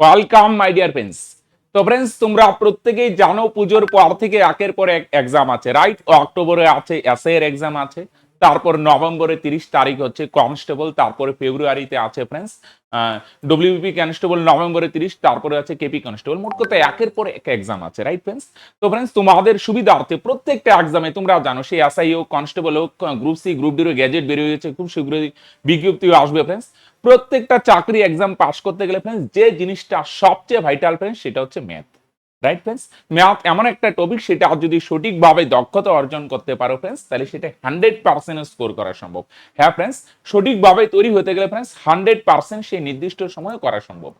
Welcome my dear friends তো friends তোমরা প্রত্যেকেই জানো পুজোর পর থেকে একের পর এক এক্সাম আছে রাইট অক্টোবরে আছে এসএ এর এক্সাম আছে। তারপর নভেম্বরে তিরিশ তারিখ হচ্ছে কনস্টেবল তারপরে ফেব্রুয়ারিতে আছে ফ্রেন্ডস ডব্লিউপি কনস্টেবল নভেম্বরে তিরিশ, তারপরে আছে কেপি কনস্টেবল মোট কথা একের পর এক এক্সাম আছে রাইট ফ্রেন্ডস তো ফ্রেন্ডস তোমাদের সুবিধার্থে প্রত্যেকটা এক্সামে তোমরা জানো, সেই এসআই হোক কনস্টেবল হোক গ্রুপ সি গ্রুপ ডির গ্যাজেট বেরিয়ে হয়েছে খুব শীঘ্রই বিজ্ঞপ্তিও আসবে ফ্রেন্ডস প্রত্যেকটা চাকরি এক্সাম পাস করতে গেলে ফ্রেন্ডস যে জিনিসটা সবচেয়ে ভাইটাল ফ্রেন্ডস সেটা হচ্ছে ম্যাথ রাইট ফ্রেন্ডস ম্যাথ এমন একটা টপিক সেটা যদি সঠিকভাবে দক্ষতা অর্জন করতে পারো ফ্রেন্ডস তাহলে সেটা হান্ড্রেড পার্সেন্ট স্কোর করা সম্ভব। হ্যাঁ ফ্রেন্ডস সঠিকভাবে তৈরি হতে গেলে ফ্রেন্ডস হান্ড্রেড পার্সেন্ট সেই নির্দিষ্ট সময়ে করা সম্ভব।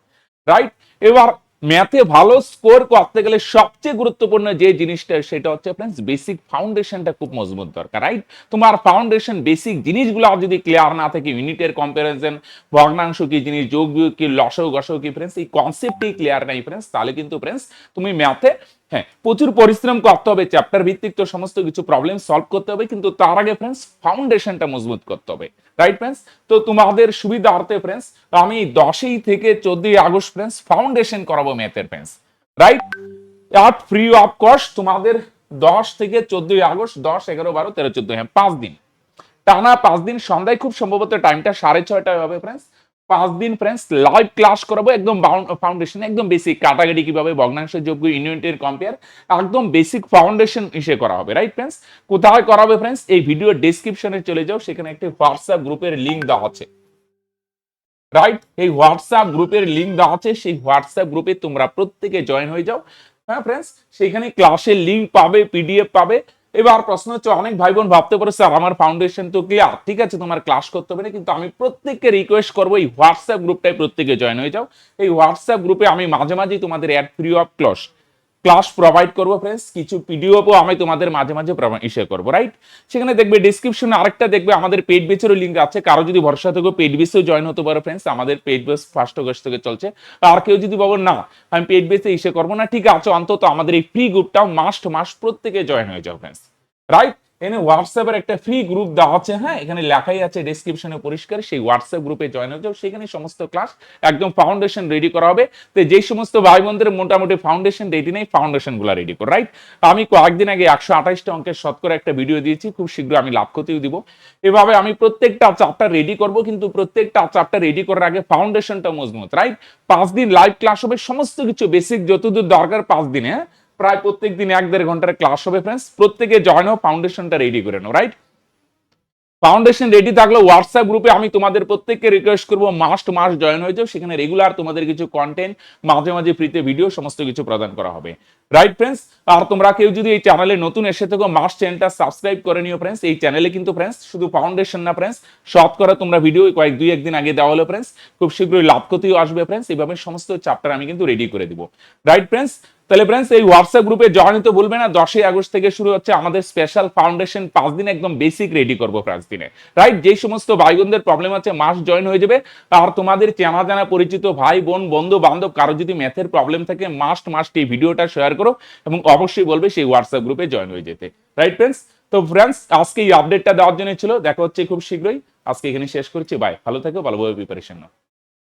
রাইট এবার ম্যাথে ভালো স্কোর করতে গেলে সবচেয়ে গুরুত্বপূর্ণ যে জিনিসটা, সেটা হচ্ছে ফ্রেন্ডস বেসিক ফাউন্ডেশনটা খুব মজবুত দরকার রাইট তোমার ফাউন্ডেশন বেসিক জিনিসগুলো যদি ক্লিয়ার না থাকে ইউনিটের কম্পারিজন ভগ্নাংশ কি জিনিস, যোগ কি লসও গসও কি ফ্রেন্ডস এই কনসেপ্টই ক্লিয়ার নাই ফ্রেন্ডস তাহলে কিন্তু ফ্রেন্ডস তুমি ম্যাথে হ্যাঁ প্রচুর পরিশ্রম করতে হবে চ্যাপ্টার ভিত্তিক তো সমস্ত কিছু প্রবলেম সলভ করতে হবে, কিন্তু তার আগে ফ্রেন্ডস ফাউন্ডেশনটা মজবুত করতে হবে। রাইট ফ্রেন্ডস তো তোমাদের সুবিধার্থে ফ্রেন্ডস আমি দশই থেকে চোদ্দই আগস্ট ফ্রেন্ডস ফাউন্ডেশন করাবো ম্যাথের friends right at free of cost তোমাদের দশ থেকে চোদ্দই আগস্ট, দশ, এগারো, বারো, তেরো চোদ্দ হ্যাঁ পাঁচ দিন। টানা পাঁচ দিন, সন্ধ্যায় খুব সম্ভবত টাইমটা সাড়ে ছয়টায় হবে ফ্রেন্ডস পাঁচ দিন ফ্রেন্ডস লাইভ ক্লাস করাবো, একদম ফাউন্ডেশন একদম বেসিক কাটাকাটি কীভাবে ভগ্নাংশের যোগ্য ইউনিটের কম্পেয়ার একদম বেসিক ফাউন্ডেশন হিসেবে করা হবে রাইট ফ্রেন্ডস কোথায় করাবে ফ্রেন্ডস এই ভিডিও ডেসক্রিপশনে চলে যাও, সেখানে একটি হোয়াটসঅ্যাপ গ্রুপের লিঙ্ক দেওয়া আছে। রাইট এই হোয়াটসঅ্যাপ গ্রুপের লিঙ্ক দেওয়া আছে, সেই হোয়াটসঅ্যাপ গ্রুপে তোমরা প্রত্যেকে জয়েন হয়ে যাও। হ্যাঁ ফ্রেন্ডস সেখানে ক্লাসের লিঙ্ক পাবে পিডিএফ পাবে। এবার প্রশ্ন হচ্ছে, অনেক ভাই বোন ভাবতে পারে স্যার আমার ফাউন্ডেশন তো ক্লিয়ার ঠিক আছে, তোমার ক্লাস করতে হবে না, কিন্তু আমি প্রত্যেককে রিকোয়েস্ট করব, এই হোয়াটসঅ্যাপ গ্রুপটাই প্রত্যেকে জয়েন হয়ে যাও। এই হোয়াটসঅ্যাপ গ্রুপে আমি মাঝে মাঝেই তোমাদের ad free of class class provide করব ফ্রেন্ডস কিছু পিডিএফও আমি তোমাদের মাঝে মাঝে ইসে করব রাইট সেখানে দেখবে ডিসক্রিপশনে আরেকটা দেখবে, আমাদের পেড বেচেরও লিঙ্ক আছে। কারও যদি ভরসা থেকে পেড বেসেও জয়েন হতে পারো ফ্রেন্ডস আমাদের পেড বেস ফার্স্ট অগস্ট থেকে চলছে। আর কেউ যদি বলো না, আমি পেড বেসে ইসে করব না, ঠিক আছে, অন্তত আমাদের এই ফ্রি গ্রুপটাও মাস্ট মাস প্রত্যেকে জয়েন হয়ে যাও ফ্রেন্ডস রাইট এখানে হোয়াটসঅ্যাপের একটা ফ্রি গ্রুপ দেওয়া আছে হ্যাঁ? এখানে লেখাই আছে ডেসক্রিপশনে পরিষ্কার, সেই হোয়াটসঅ্যাপ গ্রুপে জয়েন হয়ে যাও, সেখানে সমস্ত ক্লাস একদম ফাউন্ডেশন রেডি করা হবে। তো যেই সমস্ত ভাই বোনদের মোটামুটি ফাউন্ডেশন রেডি নেই ফাউন্ডেশনগুলা রেডি করো রাইট আমি কয়েকদিন আগে একশো আঠাশটা অঙ্কের শতকরা একটা ভিডিও দিয়েছি, খুব শীঘ্র আমি লাভ ক্ষতিও দিব। এভাবে আমি প্রত্যেকটা চ্যাপ্টার রেডি করব, কিন্তু প্রত্যেকটা চ্যাপ্টার রেডি করার আগে ফাউন্ডেশনটা মজবুত রাইট পাঁচ দিন লাইভ ক্লাস হবে, সমস্ত কিছু বেসিক যতদূর দরকার পাঁচ দিনে হ্যাঁ? প্রায় প্রত্যেক দিন এক দেড় ঘণ্টার ক্লাস হবে ফ্রেন্ডস প্রত্যেকে জয়েন হও ফাউন্ডেশনটা রেডি করে নাও রাইট ফাউন্ডেশন রেডি থাকলে হোয়াটসঅ্যাপ গ্রুপে আমি তোমাদের প্রত্যেককে রিকোয়েস্ট করব মাস্ট মাস জয়েন হয়ে যাও। সেখানে রেগুলার তোমাদের কিছু কন্টেন্ট মাঝে মাঝে ফ্রিতে ভিডিও সমস্ত কিছু প্রদান করা হবে। রাইট ফ্রেন্ডস আর তোমরা কেউ যদি এই চ্যানেলে নতুন এসে থাকো মাস্ট চ্যানেলটা সাবস্ক্রাইব করে নিও ফ্রেন্ডস এই চ্যানেলে কিন্তু ফ্রেন্ডস শুধু ফাউন্ডেশন না ফ্রেন্ডস সব করে তোমরা ভিডিও কয়েক দুই একদিন আগে দেওয়া হলো ফ্রেন্ডস খুব শীঘ্রই লাভ ক্ষতিও আসবে ফ্রেন্ডস এইভাবে সমস্ত চ্যাপ্টার আমি কিন্তু রেডি করে দিব। রাইট ফ্রেন্ডস তাহলে ফ্রেন্ডস এই হোয়াটসঅ্যাপ গ্রুপে জয়েন হতে ভুলবে না, দশই আগস্ট থেকে শুরু হচ্ছে আমাদের স্পেশাল ফাউন্ডেশন পাঁচ দিন একদম বেসিক রেডি করব পাঁচ দিনে। রাইট যে সমস্ত ভাই বোনদের প্রবলেম আছে, মাস জয়েন হয়ে যাবে। আর তোমাদের চেনা জানা পরিচিত ভাই, বোন, বন্ধু, বান্ধব, কারও যদি ম্যাথের প্রবলেম থাকে মাস্ট মাস্ট এই ভিডিওটা শেয়ার করো এবং অবশ্যই বলবে সেই হোয়াটসঅ্যাপ গ্রুপে জয়েন হয়ে যেতে। রাইট ফ্রেন্ডস তো ফ্রেন্ডস আজকে এই আপডেটটা দেওয়ার জন্য ছিল। দেখা হচ্ছে খুব শীঘ্রই। আজকে এখানে শেষ করছি। বাই ভালো থাকো, ভালোভাবে প্রিপারেশন নাও।